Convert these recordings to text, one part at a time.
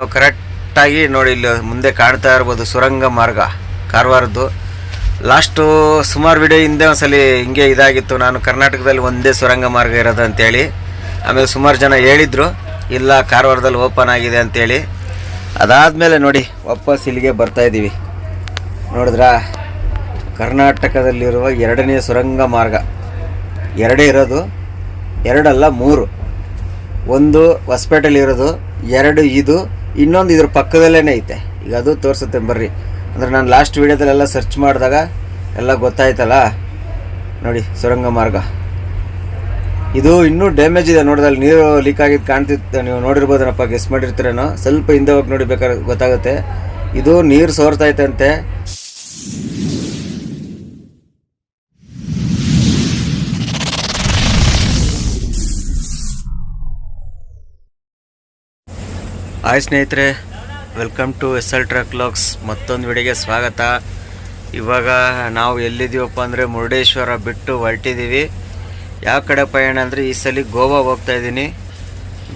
ನಾವು ಕರೆಕ್ಟಾಗಿ ನೋಡಿ ಇಲ್ಲಿ ಮುಂದೆ ಕಾಣ್ತಾ ಇರ್ಬೋದು ಸುರಂಗ ಮಾರ್ಗ, ಕಾರವಾರದ್ದು. ಲಾಸ್ಟು ಸುಮಾರು ವಿಡಿಯೋ ಹಿಂದೆ ಒಂದ್ಸಲಿ ಹಿಂಗೆ ಇದಾಗಿತ್ತು. ನಾನು ಕರ್ನಾಟಕದಲ್ಲಿ ಒಂದೇ ಸುರಂಗ ಮಾರ್ಗ ಇರೋದು ಅಂತೇಳಿ. ಆಮೇಲೆ ಸುಮಾರು ಜನ ಹೇಳಿದರು, ಇಲ್ಲ ಕಾರವಾರದಲ್ಲಿ ಓಪನ್ ಆಗಿದೆ ಅಂತೇಳಿ. ಅದಾದಮೇಲೆ ನೋಡಿ, ವಾಪಸ್ ಇಲ್ಲಿಗೆ ಬರ್ತಾ ಇದ್ದೀವಿ ನೋಡಿದ್ರಾ? ಕರ್ನಾಟಕದಲ್ಲಿರುವ ಎರಡನೇ ಸುರಂಗ ಮಾರ್ಗ. ಎರಡೇ ಇರೋದು, ಎರಡಲ್ಲ ಮೂರು. ಒಂದು ಹೊಸಪೇಟೆಲಿ ಇರೋದು ಎರಡು, ಇದು, ಇನ್ನೊಂದು ಇದ್ರ ಪಕ್ಕದಲ್ಲೇ ಐತೆ. ಈಗ ಅದು ತೋರಿಸುತ್ತೆ ಬರ್ರಿ. ಅಂದರೆ ನಾನು ಲಾಸ್ಟ್ ವೀಡಿಯೋದಲ್ಲೆಲ್ಲ ಸರ್ಚ್ ಮಾಡಿದಾಗ ಎಲ್ಲ ಗೊತ್ತಾಯ್ತಲ್ಲ? ನೋಡಿ, ಸುರಂಗ ಮಾರ್ಗ. ಇದು ಇನ್ನೂ ಡ್ಯಾಮೇಜ್ ಇದೆ ನೋಡಿದಲ್ಲಿ ನೀರು ಲೀಕ್ ಆಗಿದ್ದು ಕಾಣ್ತಿತ್ತು, ನೀವು ನೋಡಿರ್ಬೋದೇನಪ್ಪ ಗೆಸ್ ಮಾಡಿರ್ತೀರೇನೋ? ಸ್ವಲ್ಪ ಹಿಂದೆ ಹೋಗಿ ನೋಡಿ ಬೇಕಾದ್ರೆ ಗೊತ್ತಾಗುತ್ತೆ. ಇದು ನೀರು ಸೋರ್ತೈತಂತೆ ಹಾಯ್ ಸ್ನೇಹಿತರೆ. Welcome to S L truck locks ಮತ್ತೊಂದು ವಿಡಿಯೋಗೆ ಸ್ವಾಗತ. ಇವಾಗ ನಾವು ಎಲ್ಲಿದ್ದೀವಪ್ಪ ಅಂದರೆ ಮುರುಡೇಶ್ವರ ಬಿಟ್ಟು ಹೊರಟಿದ್ದೀವಿ. ಯಾವ ಕಡೆ ಪಯಣ ಅಂದರೆ ಈ ಸಲ ಗೋವಾ ಹೋಗ್ತಾ ಇದ್ದೀನಿ.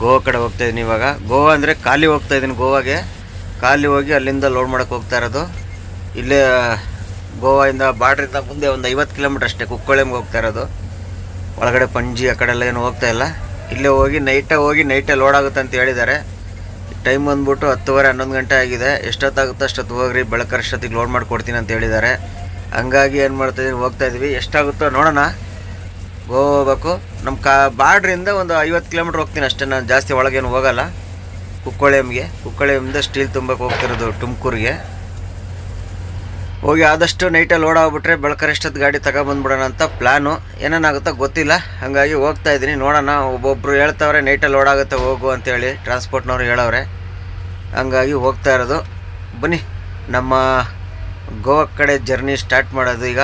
ಗೋವಾ ಕಡೆ ಹೋಗ್ತಾ ಇದ್ದೀನಿ ಇವಾಗ. ಗೋವಾ ಅಂದರೆ ಖಾಲಿ ಹೋಗ್ತಾ ಇದ್ದೀನಿ ಗೋವಾಗೆ. ಖಾಲಿ ಹೋಗಿ ಅಲ್ಲಿಂದ ಲೋಡ್ ಮಾಡೋಕ್ಕೆ ಹೋಗ್ತಾ ಇರೋದು. ಇಲ್ಲೇ, ಗೋವಾಯಿಂದ ಬಾಡ್ರಿಂದ ಮುಂದೆ ಒಂದು ಐವತ್ತು ಕಿಲೋಮೀಟ್ರ್ ಅಷ್ಟೇ ಕುಕ್ಕೊಳೆಮ್ಗೆ ಹೋಗ್ತಾ ಇರೋದು. ಒಳಗಡೆ ಪಂಜಿ ಆ ಕಡೆ ಎಲ್ಲ ಏನು ಹೋಗ್ತಾ ಇಲ್ಲ. ಇಲ್ಲೇ ಹೋಗಿ ನೈಟೇ ಹೋಗಿ ನೈಟೇ ಲೋಡ್ ಆಗುತ್ತೆ ಅಂತ ಹೇಳಿದ್ದಾರೆ. ಟೈಮ್ ಬಂದ್ಬಿಟ್ಟು ಹತ್ತುವರೆ ಹನ್ನೊಂದು ಗಂಟೆ ಆಗಿದೆ. ಎಷ್ಟೊತ್ತಾಗುತ್ತೆ ಅಷ್ಟೊತ್ತು ಹೋಗ್ರಿ, ಬೆಳಕರ ಅಷ್ಟೊತ್ತಿಗೆ ಲೋಡ್ ಮಾಡಿಕೊಡ್ತೀನಿ ಅಂತ ಹೇಳಿದ್ದಾರೆ. ಹಂಗಾಗಿ ಏನು ಮಾಡ್ತಾಯಿದ್ದೀನಿ ಹೋಗ್ತಾ ಇದೀವಿ. ಎಷ್ಟಾಗುತ್ತೋ ನೋಡೋಣ. ಹೋಗ್ಬೇಕು. ನಮ್ಮ ಕಾ, ಬಾರ್ಡ್ರಿಂದ ಒಂದು ಐವತ್ತು ಕಿಲೋಮೀಟ್ರ್ ಹೋಗ್ತೀನಿ ಅಷ್ಟೇ, ನಾನು ಜಾಸ್ತಿ ಒಳಗೇನು ಹೋಗಲ್ಲ. ಕುಕ್ಕಳೆಮ್ಗೆ ಕುಕ್ಕಳೆಮ್ಮಿಂದ ಸ್ಟೀಲ್ ತುಂಬಕ್ಕೆ ಹೋಗ್ತಿರೋದು ತುಮಕೂರಿಗೆ. ಹೋಗಿ ಆದಷ್ಟು ನೈಟಲ್ಲಿ ಲೋಡ್ ಆಗ್ಬಿಟ್ರೆ ಬೆಳಕರ್ ಎಷ್ಟೊತ್ತು ಗಾಡಿ ತಗೊಬಂದ್ಬಿಡೋಣ ಅಂತ ಪ್ಲ್ಯಾನು ಏನೇನಾಗುತ್ತೋ ಗೊತ್ತಿಲ್ಲ. ಹಾಗಾಗಿ ಹೋಗ್ತಾ ಇದ್ದೀನಿ. ನೋಡೋಣ. ಒಬ್ಬೊಬ್ರು ಹೇಳ್ತಾವ್ರೆ ನೈಟಲ್ಲಿ ಲೋಡ್ ಆಗುತ್ತೆ ಹೋಗು ಅಂತೇಳಿ ಟ್ರಾನ್ಸ್ಪೋರ್ಟ್ನವ್ರು ಹೇಳವ್ರೆ. ಹಂಗಾಗಿ ಹೋಗ್ತಾ ಇರೋದು. ಬನ್ನಿ. ನಮ್ಮ ಗೋವಾ ಕಡೆ ಜರ್ನಿ ಸ್ಟಾರ್ಟ್ ಮಾಡೋದು ಈಗ.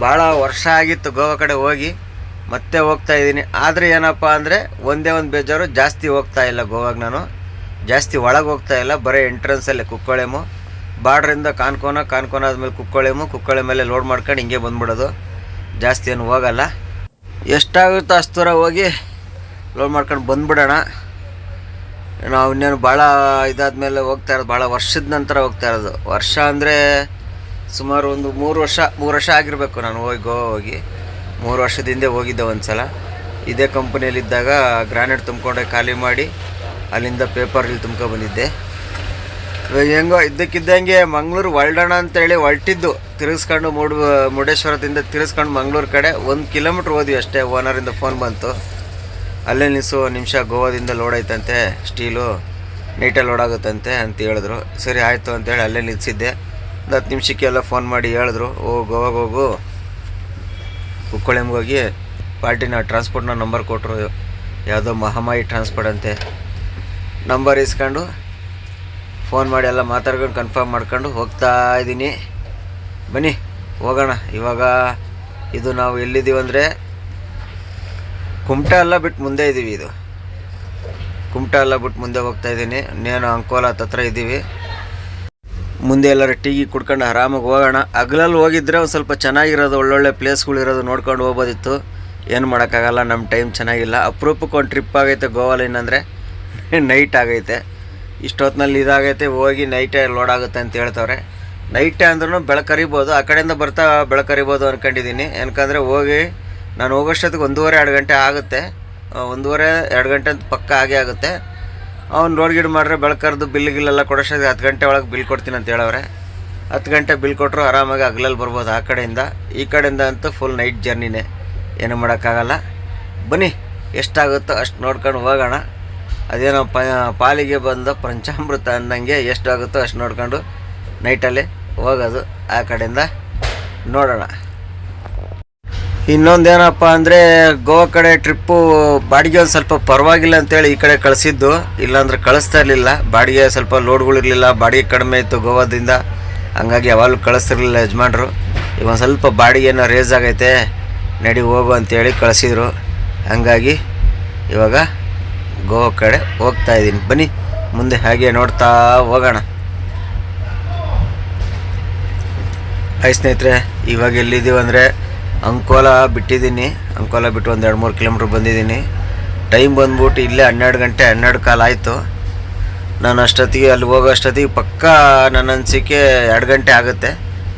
ಭಾಳ ವರ್ಷ ಆಗಿತ್ತು ಗೋವಾ ಕಡೆ ಹೋಗಿ. ಮತ್ತೆ ಹೋಗ್ತಾ ಇದ್ದೀನಿ. ಆದರೆ ಏನಪ್ಪ ಅಂದರೆ ಒಂದೇ ಒಂದು ಬೇಜಾರು. ಜಾಸ್ತಿ ಹೋಗ್ತಾ ಇಲ್ಲ ಗೋವಾಗ ನಾನು. ಜಾಸ್ತಿ ಒಳಗೆ ಹೋಗ್ತಾ ಇಲ್ಲ. ಬರೀ ಎಂಟ್ರೆನ್ಸಲ್ಲೇ ಕುಕ್ಕೊಳೆಮು. ಬಾರ್ಡ್ರಿಂದ ಕಾನ್ಕೋನ ಕಾನ್ಕೋನ ಆದ್ಮೇಲೆ ಕುಕ್ಕೊಳೆಮು ಕುಕ್ಕೊಳೆ ಮೇಲೆ ಲೋಡ್ ಮಾಡ್ಕೊಂಡು ಹಿಂಗೆ ಬಂದ್ಬಿಡೋದು. ಜಾಸ್ತಿ ಏನು ಹೋಗಲ್ಲ. ಎಷ್ಟಾಗುತ್ತೋ ಅಷ್ಟು ದೂರ ಹೋಗಿ ಲೋಡ್ ಮಾಡ್ಕೊಂಡು ಬಂದ್ಬಿಡೋಣ. ನಾವು ಇನ್ನೇನು ಭಾಳ ಇದಾದ್ಮೇಲೆ ಹೋಗ್ತಾ ಇರೋದು, ಭಾಳ ವರ್ಷದ ನಂತರ ಹೋಗ್ತಾ ಇರೋದು. ವರ್ಷ ಅಂದರೆ ಸುಮಾರು ಒಂದು ಮೂರು ವರ್ಷ ಮೂರು ವರ್ಷ ಆಗಿರಬೇಕು ನಾನು ಹೋಗಿ ಗೋವಾ ಹೋಗಿ. ಮೂರು ವರ್ಷದ ಹಿಂದೆ ಹೋಗಿದ್ದೆ ಒಂದು ಸಲ ಇದೇ ಕಂಪನಿಯಲ್ಲಿದ್ದಾಗ ಗ್ರಾನೈಟ್ ತುಂಬ್ಕೊಂಡೆ ಖಾಲಿ ಮಾಡಿ ಅಲ್ಲಿಂದ ಪೇಪರಲ್ಲಿ ತುಂಬ್ಕೊಂಡು ಬಂದಿದ್ದೆ. ಹೆಂಗೋ ಇದ್ದಕ್ಕಿದ್ದಂಗೆ ಮಂಗಳೂರು ಹೊಲ್ಡೋಣ ಅಂತೇಳಿ ಹೊರಟಿದ್ದು. ತಿರುಗಿಸ್ಕೊಂಡು ಮೂಡ್, ಮುರುಡೇಶ್ವರದಿಂದ ತಿರುಗಿಸ್ಕೊಂಡು ಮಂಗಳೂರು ಕಡೆ. ಒಂದು ಕಿಲೋಮೀಟ್ರ್ ಹೋದ್ವಿ ಅಷ್ಟೇ ಓನರಿಂದ ಫೋನ್ ಬಂತು. ಅಲ್ಲೇ ನಿಲ್ಲಿಸು ನಿಮಿಷ ಗೋವಾದಿಂದ ಲೋಡ್ ಐತಂತೆ ಸ್ಟೀಲು ನೀಟಲ್ಲಿ ಲೋಡ್ ಆಗುತ್ತಂತೆ ಅಂತ ಹೇಳಿದ್ರು. ಸರಿ, ಆಯಿತು ಅಂತೇಳಿ ಅಲ್ಲೇ ನಿಲ್ಲಿಸಿದ್ದೆ ಒಂದು ಹತ್ತು ನಿಮಿಷಕ್ಕೆಲ್ಲ ಫೋನ್ ಮಾಡಿ ಹೇಳಿದ್ರು. ಓ ಗೋವಾಗೆ ಹೋಗು. ಕುಕ್ಕಳೆಮ್ಗೆ ಹೋಗಿ ಪಾರ್ಟಿನ ಟ್ರಾನ್ಸ್ಪೋರ್ಟ್ನ ನಂಬರ್ ಕೊಟ್ಟರು ಯಾವುದೋ ಮಹಾಮಾಯಿ ಟ್ರಾನ್ಸ್ಪೋರ್ಟ್ ಅಂತೆ. ನಂಬರ್ ಇಸ್ಕೊಂಡು ಫೋನ್ ಮಾಡಿ ಎಲ್ಲ ಮಾತಾಡ್ಕೊಂಡು ಕನ್ಫರ್ಮ್ ಮಾಡ್ಕೊಂಡು ಹೋಗ್ತಾ ಇದ್ದೀನಿ. ಬನ್ನಿ, ಹೋಗೋಣ. ಇವಾಗ ಇದು ನಾವು ಎಲ್ಲಿದ್ದೀವಿ ಅಂದರೆ ಕುಮಟ ಎಲ್ಲ ಬಿಟ್ಟು ಮುಂದೆ ಇದ್ದೀವಿ ಇದು. ಕುಮಟ ಎಲ್ಲ ಬಿಟ್ಟು ಮುಂದೆ ಹೋಗ್ತಾ ಇದ್ದೀನಿ. ಇನ್ನೇನು ಅಂಕೋಲ ಹತ್ರ ಇದ್ದೀವಿ ಮುಂದೆ ಎಲ್ಲರ ಟೀ ಕುಡ್ಕೊಂಡು ಆರಾಮಾಗಿ ಹೋಗೋಣ. ಹಗಲಲ್ಲಿ ಹೋಗಿದ್ರೆ ಒಂದು ಸ್ವಲ್ಪ ಚೆನ್ನಾಗಿರೋದು, ಒಳ್ಳೊಳ್ಳೆ ಪ್ಲೇಸ್ಗಳಿರೋದು ನೋಡ್ಕೊಂಡು ಹೋಗೋದಿತ್ತು ಏನು ಮಾಡೋಕ್ಕಾಗಲ್ಲ ನಮ್ಮ ಟೈಮ್ ಚೆನ್ನಾಗಿಲ್ಲ. ಅಪರೂಪಕ್ಕೆ ಒಂದು ಟ್ರಿಪ್ ಆಗೈತೆ ಗೋವಾಲಿನ ಅಂದರೆ ನೈಟ್ ಆಗೈತೆ. ಇಷ್ಟೊತ್ತಿನಲ್ಲಿ ಇದಾಗೈತೆ, ಹೋಗಿ ನೈಟೇ ಲೋಡ್ ಆಗುತ್ತೆ ಅಂತ ಹೇಳ್ತವ್ರೆ. ನೈಟೇ ಅಂದ್ರೂ ಬೆಳಕರಿಬೋದು ಆ ಕಡೆಯಿಂದ ಬರ್ತಾ ಬೆಳಕರಿಬೋದು ಅಂದ್ಕೊಂಡಿದ್ದೀನಿ ಯಾಕಂದರೆ ಹೋಗಿ ನಾನು ಹೋಗೋಷ್ಟೊತ್ತಿಗೆ ಒಂದೂವರೆ, ಎರಡು ಗಂಟೆ ಆಗುತ್ತೆ. ಒಂದೂವರೆ, ಎರಡು ಗಂಟೆ ಅಂತ ಪಕ್ಕ ಆಗೇ ಆಗುತ್ತೆ. ಅವ್ನು ರೋಡ್ ಗಿಡ್ ಮಾಡ್ರೆ ಬೆಳಕರ್ದು ಬಿಲ್ ಗಿಲ್ಲೆಲ್ಲ ಕೊಡೋಷ್ಟೊತ್ತಿಗೆ ಹತ್ತು ಗಂಟೆ ಒಳಗೆ ಬಿಲ್ ಕೊಡ್ತೀನಿ ಅಂತ ಹೇಳವ್ರೆ. ಹತ್ತು ಗಂಟೆ ಬಿಲ್ ಕೊಟ್ಟರು ಆರಾಮಾಗಿ ಹಗಲಲ್ಲಿ ಬರ್ಬೋದು ಆ ಕಡೆಯಿಂದ. ಈ ಕಡೆಯಿಂದ ಅಂತೂ ಫುಲ್ ನೈಟ್ ಜರ್ನಿನೇ ಏನು ಮಾಡೋಕ್ಕಾಗಲ್ಲ. ಬನ್ನಿ, ಎಷ್ಟಾಗುತ್ತೋ ಅಷ್ಟು ನೋಡ್ಕೊಂಡು ಹೋಗೋಣ. ಅದೇನೋ ಪಾಲಿಗೆ ಬಂದ ಪಂಚಾಮೃತ ಅಂದಂಗೆ ಎಷ್ಟಾಗುತ್ತೋ ಅಷ್ಟು ನೋಡ್ಕೊಂಡು ನೈಟಲ್ಲಿ ಹೋಗೋದು ಆ ಕಡೆಯಿಂದ ನೋಡೋಣ. ಇನ್ನೊಂದೇನಪ್ಪ ಅಂದರೆ ಗೋವಾ ಕಡೆ ಟ್ರಿಪ್ಪು ಬಾಡಿಗೆ ಒಂದು ಸ್ವಲ್ಪ ಪರವಾಗಿಲ್ಲ ಅಂತೇಳಿ ಈ ಕಡೆ ಕಳಿಸಿದ್ದು. ಇಲ್ಲಾಂದ್ರೆ ಕಳಿಸ್ತಾ ಇರಲಿಲ್ಲ. ಬಾಡಿಗೆ ಸ್ವಲ್ಪ ಲೋಡ್ಗಳಿರಲಿಲ್ಲ ಬಾಡಿಗೆ ಕಡಿಮೆ ಇತ್ತು ಗೋವಾದಿಂದ. ಹಂಗಾಗಿ ಯಾವಾಗಲೂ ಕಳಿಸ್ತಿರಲಿಲ್ಲ ಯಜಮಾನ್ರು. ಈಗ ಒಂದು ಸ್ವಲ್ಪ ಬಾಡಿಗೆನ ರೇಸ್ ಆಗೈತೆ. ನಡಿ ಹೋಗು ಅಂತೇಳಿ ಕಳಿಸಿದ್ರು. ಹಂಗಾಗಿ ಇವಾಗ ಗೋವಾ ಕಡೆ ಹೋಗ್ತಾ ಇದ್ದೀನಿ. ಬನ್ನಿ, ಮುಂದೆ ಹಾಗೆ ನೋಡ್ತಾ ಹೋಗೋಣ. ಐ ಸ್ನೇಹಿತರೆ, ಇವಾಗ ಎಲ್ಲಿದ್ದೀವಿ ಅಂದರೆ ಅಂಕೋಲ ಬಿಟ್ಟಿದ್ದೀನಿ. ಅಂಕೋಲ ಬಿಟ್ಟು ಒಂದು ಎರಡು ಮೂರು ಕಿಲೋಮೀಟ್ರ್ ಬಂದಿದ್ದೀನಿ. ಟೈಮ್ ಬಂದ್ಬಿಟ್ಟು ಇಲ್ಲೇ ಹನ್ನೆರಡು ಗಂಟೆ, ಹನ್ನೆರಡು ಕಾಲ ಆಯಿತು. ನಾನು ಅಷ್ಟೊತ್ತಿಗೆ ಅಲ್ಲಿ ಹೋಗೋ ಅಷ್ಟೊತ್ತಿಗೆ ಪಕ್ಕಾ ನನ್ನ ಅನಿಸಿಕೆ ಎರಡು ಗಂಟೆ ಆಗುತ್ತೆ.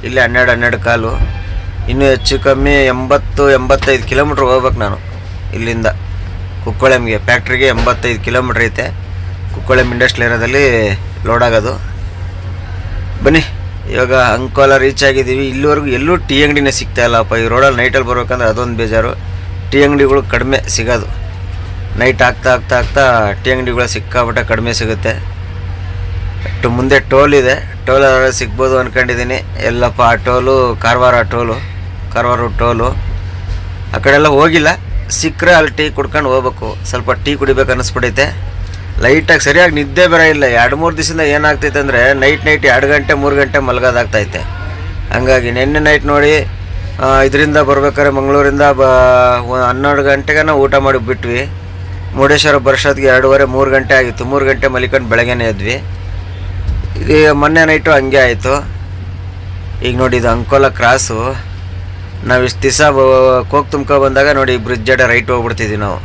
ಇಲ್ಲಿ ಹನ್ನೆರಡು ಹನ್ನೆರಡು ಕಾಲು. ಇನ್ನೂ ಹೆಚ್ಚು ಕಮ್ಮಿ ಎಂಬತ್ತು, ಎಂಬತ್ತೈದು ಕಿಲೋಮೀಟ್ರ್ ಹೋಗ್ಬೇಕು ನಾನು ಇಲ್ಲಿಂದ. ಕುಕ್ಕೊಳೆಮ್ಗೆ ಫ್ಯಾಕ್ಟ್ರಿಗೆ ಎಂಬತ್ತೈದು ಕಿಲೋಮೀಟ್ರ್ ಐತೆ. ಕುಕ್ಕೊಳಂ ಇಂಡಸ್ಟ್ರಿಯಲ್ ಏರಿಯಾದಲ್ಲಿ ಲೋಡ್ ಆಗೋದು. ಬನ್ನಿ, ಇವಾಗ ಅಂಕೋಲ ರೀಚ್ ಆಗಿದ್ದೀವಿ. ಇಲ್ಲಿವರೆಗೂ ಎಲ್ಲೂ ಟೀ ಅಂಗಡಿನೇ ಸಿಗ್ತಾ ಇಲ್ಲಪ್ಪ ಈ ರೋಡಲ್ಲಿ ನೈಟಲ್ಲಿ ಬರ್ಬೇಕಂದ್ರೆ ಅದೊಂದು ಬೇಜಾರು. ಟೀ ಅಂಗಡಿಗಳು ಕಡಿಮೆ ಸಿಗೋದು. ನೈಟ್ ಆಗ್ತಾ ಆಗ್ತಾ ಆಗ್ತಾ ಟೀ ಅಂಗಡಿಗಳು ಸಿಕ್ಕಾಪಟ್ಟೆ ಕಡಿಮೆ ಸಿಗುತ್ತೆ. ಅಷ್ಟು ಮುಂದೆ ಟೋಲ್ ಇದೆ. ಟೋಲ್ ಸಿಗ್ಬೋದು ಅಂದ್ಕೊಂಡಿದ್ದೀನಿ ಎಲ್ಲಪ್ಪ, ಆ toll Karwar toll Karwar toll ಆ ಕಡೆ ಎಲ್ಲ ಹೋಗಿಲ್ಲ. ಸಿಕ್ಕರೆ ಅಲ್ಲಿ ಟೀ ಕುಡ್ಕೊಂಡು ಹೋಗ್ಬೇಕು. ಸ್ವಲ್ಪ ಟೀ ಕುಡಿಬೇಕು ಅನ್ನಿಸ್ಬಿಡೈತೆ. ಲೈಟಾಗಿ ಸರಿಯಾಗಿ ನಿದ್ದೆ ಬೇರೆ ಇಲ್ಲ. ಎರಡು ಮೂರು ದಿವಸದಿಂದ ಏನಾಗ್ತೈತೆ ಅಂದರೆ ನೈಟ್ ನೈಟ್ ಎರಡು ಗಂಟೆ, ಮೂರು ಗಂಟೆ ಮಲಗೋದಾಗ್ತೈತೆ. ಹಂಗಾಗಿ ನಿನ್ನೆ ನೈಟ್ ನೋಡಿ ಇದರಿಂದ ಬರ್ಬೇಕಾದ್ರೆ ಮಂಗಳೂರಿಂದ ಬ, ಹನ್ನೆರಡು ಗಂಟೆಗೆ ನಾವು ಊಟ ಮಾಡಿ ಬಿಟ್ವಿ. ಮುರುಡೇಶ್ವರ ಬರ್ಷೋದ್ಗೆ ಎರಡೂವರೆ, ಮೂರು ಗಂಟೆ ಆಗಿತ್ತು. ಮೂರು ಗಂಟೆ ಮಲಿಕೊಂಡು ಬೆಳಗ್ಗೆನೇ ಎದ್ವಿ. ಈಗ ಮೊನ್ನೆ ನೈಟು ಹಂಗೆ ಆಯಿತು. ಈಗ ನೋಡಿ ಇದು ಅಂಕೋಲ ಕ್ರಾಸು. ನಾವು ಇಷ್ಟು ದಿವಸ ಕೋಕ್ ತುಂಬ್ಕೊ ಬಂದಾಗ ನೋಡಿ ಬ್ರಿಡ್ಜ್ ಅಡೆ ರೈಟ್ ಹೋಗ್ಬಿಡ್ತಿದ್ವಿ ನಾವು.